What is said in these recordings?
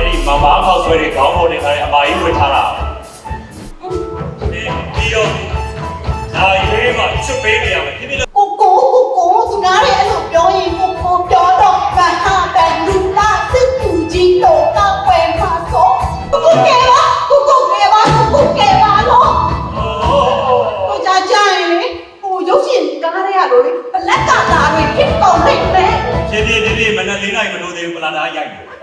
အဲ့ဒီမမားခောက်ဆွဲတွေခေါင်းပေါ်တင်ထားတဲ့အမာကြီးဝင်ထားတာဒီပြီးတော့ဒါရေးမှချွတ်ပေးနေရမယ်ဒီနေ့ကိုကိုကိုကိုသူများတွေအဲ့လိုပြောရင်ကိုကိုပြောတော့ဗဟာတန်လူလာစစ်သူကြီးတော့ကောက်ွယ်မှာဆိုကိုကိုကဲပါကိုကိုကဲပါကိုကိုကဲပါလို့ကိုကြကြရင်လေဟိုရုပ်ရှင်ကားတွေကလို့လေဘလက်ကလာတွေဖြစ်ကုန်နေမယ်ဖြည်းဖြည်းဖြည်းဖြည်းမနက်၄နာရီမလို့သေးဘူးပလာတာရိုက်တယ်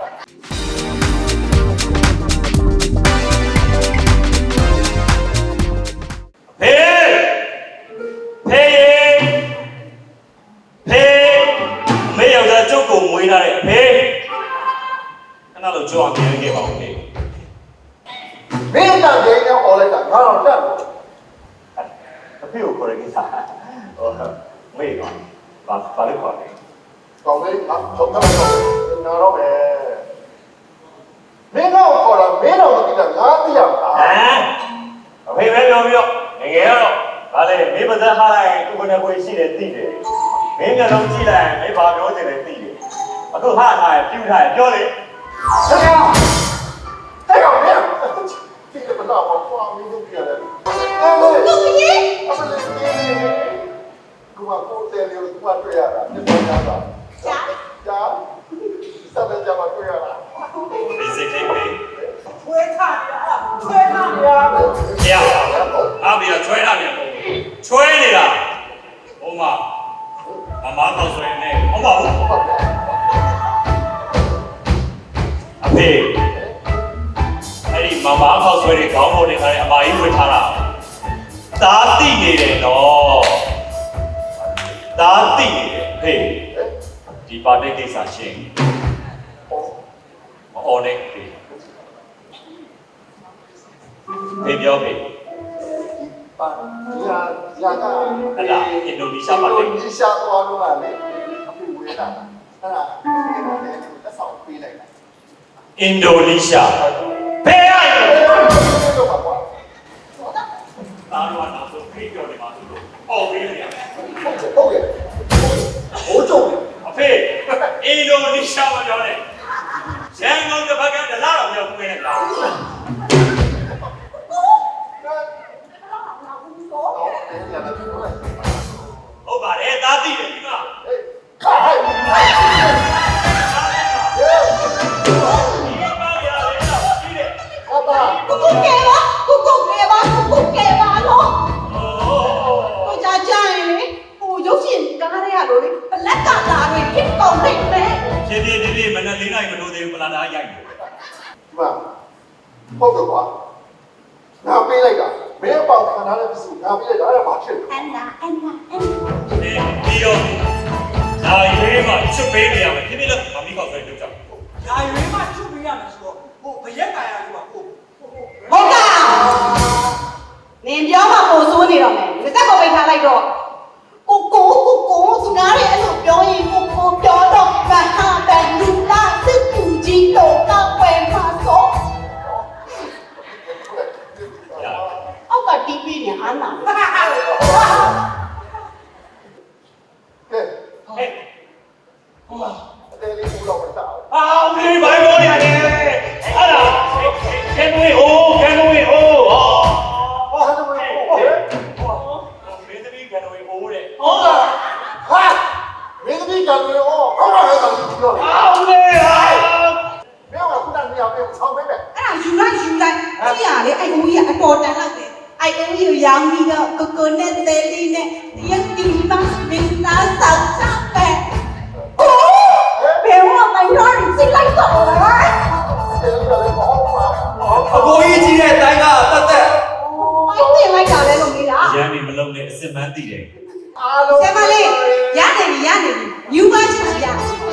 ထားတဲ့အဖေခဏလို့ကြောက်အောင်ပြန်ခဲ့ပါဦးလေမင်းတန်ကြိမ်းနဲ့អော်လိုက်တာငါတော့တက်တယ်အဖေကိုခေါ်ရကိစ္စဟိုမေကဘာဘာလို့ခေါ်လဲကောင်းလေးအဆုံးတော့နာတော့ပဲမင်းတော့ခေါ်တာမင်းတော့မသိတာငါသိရမှာဟမ်အဖေပဲပြောပြီးတော့ငယ်ငယ်ကတော့ဗာလေမေပါဇက်ဟားလိုက်သူကနေကိုရှိတယ်သိတယ်မင်းမျက်လုံးကြည့်လိုက်မေဘာပြောချင်လဲသိတယ် အခုဟာထားရပြူထားရပြောလေဆက်ရအဲ့ကောင်မင်းဒီကမလာဘောကွာမင်းတို့ပြရတယ်အဲ့လေလူကြီးအမလေးကူမကိုတယ်လို့ကူမတွေ့ရတာဒီပေါ်ကြတာရှာကြာစတဲ့ကြမှာတွေ့ရတာဒီစိတ်လေးပဲဝဲထားရဝဲထားရရအားပြီးတော့ချွဲတာမြန်ပုံချွဲနေတာဟိုမှာမမကောက်ဆွဲ ဖေအဲ့ဒီမမကောက်ဆွဲတွေခေါင်းပေါ်တင်ထားတဲ့အမာကြီးဝင်ထားတာဒါတိနေတယ်နော်ဒါတိနေတယ်အဖေဒီပါတိတ်ကိစ္စချင်းမအော်နဲ့ဖေဖေပြောဖေပါညာညာကအဲ့ဒါအင်ဒိုနီးရှားပါတိတ်အင်ဒိုနီးရှားသွားတော့လေအခုဝေးလာအဲ့ဒါ အင်ဒိုနီးရှားဖေရရတော့ပါကွာတာတော့နောက်ဆုံးဖိပြောနေမှာဆိုလို့အော်ပေးနေရဟုတ်ရဲ့ဟိုးကြုံအဖေအင်ဒိုနီးရှားမပြောနဲ့ရန်ကုန်တစ်ပတ်ကတလားတော့ပြောပေးနေတာတော့တယ်ညာတော့ဟုတ်ရဲ့ဟုတ်ပါတယ်သားသိတယ်ဒီမှာ ကားတွေကလို့လေဘလက်ကလာတွေဖြစ်ကုန်နေမယ်ဖြည်းဖြည်းဖြည်းဖြည်းမနက်၄နာရီမလို့သေးဘူးပလာတာရိုက်တယ်ဒီမှာဟုတ်တယ်ကွာငါပေးလိုက်တာမင်းအပေါင်ခံထားတဲ့ပစ္စည်းငါပေးလိုက်တာအဲ့ဒါဘာဖြစ်လဲအန်နာအန်နာအန်နာဒီပြီးတော့ဒါရေးမှချွတ်ပေးနေရမယ်ဖြည်းဖြည်းတော့မမီးကောက်ဆွဲလုပ်ကြအောင်ညာရွေးမှချုပ်ပေးရမယ်ဆိုတော့ဟိုဘရက်ကာရလေးပါဟိုဟိုဟိုဟုတ်ကဲ့နင်ပြောမှပိုဆိုးနေတော့မယ်ဒီစက်ကိုပိတ်ထားလိုက်တော့ကိုကိုကို ကိုသူများတွေအဲ့လိုပြောရ မင်းသမီးကလည်းအော်ဟုတ်ပါရဲ့တော်ကြီးလို့အာဦးလေးဟာမင်းကခုနကနေရာပြေဆောင်းပေးမယ်အဲ့ဒါယူလိုက်ယူလိုက်ကြည့်ရလေအဲ့ဦးကြီးကအတော်တန်လောက်တယ်အဲ့ဦးကြီးကိုရောင်းပြီးတော့ကိုကိုနဲ့တဲလီနဲ့တရက်တီမမင်းသားဆောက်ချပဲโอ้ဘယ်မှာမင်းတို့စိတ်လိုက်တော့လားတယ်လည်းလည်းမဟုတ်ပါဘူးအကိုကြီးကြီးတဲ့တိုင်းကတက်တက်အိုက်တင်လိုက်တာလဲလို့နေတာရန်နေမလုံးနဲ့အစစ်မှန်းသိတယ်အားလုံးဆရာမလေးရနေပြီရနေပြီယူ Σέβαλε, Γιάννεβι, Γιάννεβι, you watch it, Γιάννεβι.